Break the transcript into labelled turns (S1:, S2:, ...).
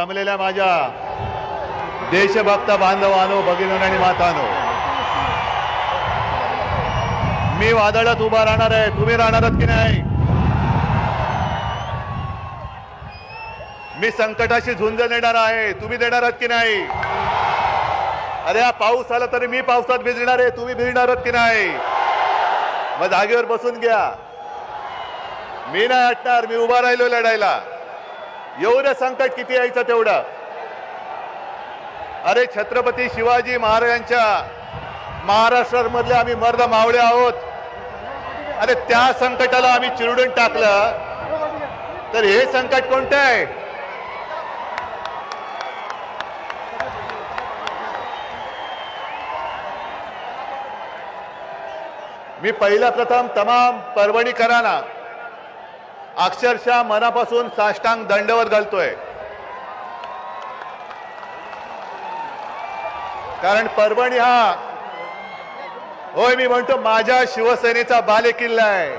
S1: जमलेल्या माझ्या देशभक्त बांधवानो भगिनीनो आणि मातानो. मी वादळात उभा राहणार आहे. तुम्ही राहणार की नाही? मी संकटाशी झुंज देणार आहे. तुम्ही देणार आहात की नाही? अरे हा पाऊस आला तरी मी पावसात भिजणार आहे. तुम्ही भिजणार आहात की नाही? मग जागेवर बसून घ्या. मी नाही हटणार. मी उभा राहिलो लढायला. एवढं संकट किती यायचं तेवढं? अरे छत्रपती शिवाजी महाराजांच्या महाराष्ट्रामधले आम्ही मर्द मावळे आहोत. अरे त्या संकटाला आम्ही चिरडून टाकलं. तर हे संकट कोणतं आहे? मी पहिला प्रथम तमाम परभणीकरांना अक्षरशः मनापासून साष्टांग दंडवत घालतोय. कारण परभणी हा होय मी म्हणतो माझ्या शिवसेनेचा बालेकिल्ला आहे.